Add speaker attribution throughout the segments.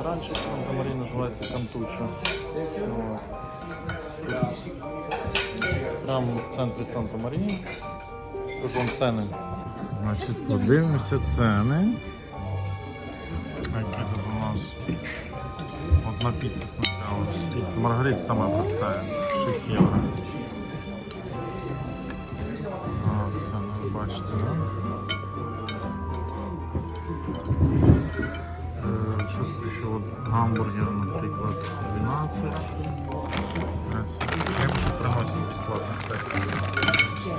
Speaker 1: ресторанчик Санта-Мария, називається Кантучо. Прямо в центрі Санта-Марії. Кажу вам ціни. Значить, подивимося ціни. Які тут у нас? Вот на пицце сначала. Пицца Маргарита самая простая. 6 евро. А, цены ви бачите, да? Що от гамбургер, наприклад, 12. Е, це Хлебушек приносять бесплатно, кстати.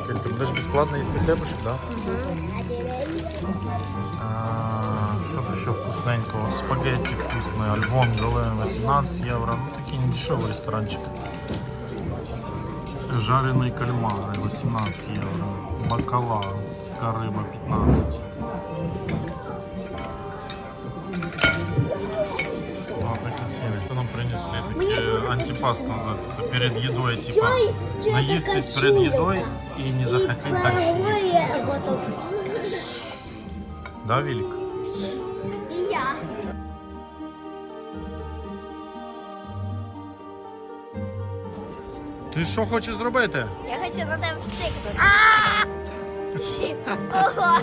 Speaker 1: Кирилл, Ти будеш безплатно їсти хлебушек, да? А, Що тут ще вкусненького? Спагетти вкусные, альбом голе 18 євро. Ну такий не дешевий ресторанчик. Жареные кальмары 18 евро. Бакала, рыба 15. Принесли? Такие антипаста называется. Перед едой типа. Наїстись перед едой и не захотеть дальше есть. Да, Вилик?
Speaker 2: І я.
Speaker 1: Ти що хочеш зробити?
Speaker 2: Я хочу на тебе псикнути. Ого.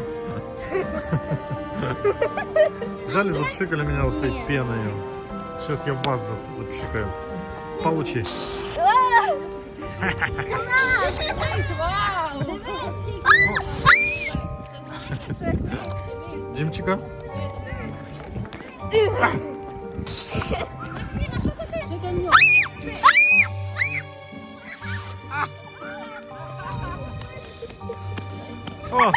Speaker 1: Жаль, запшикали меня вот этой пеною. Сейчас я вас за це запшикаю. Получи. Димчика. О,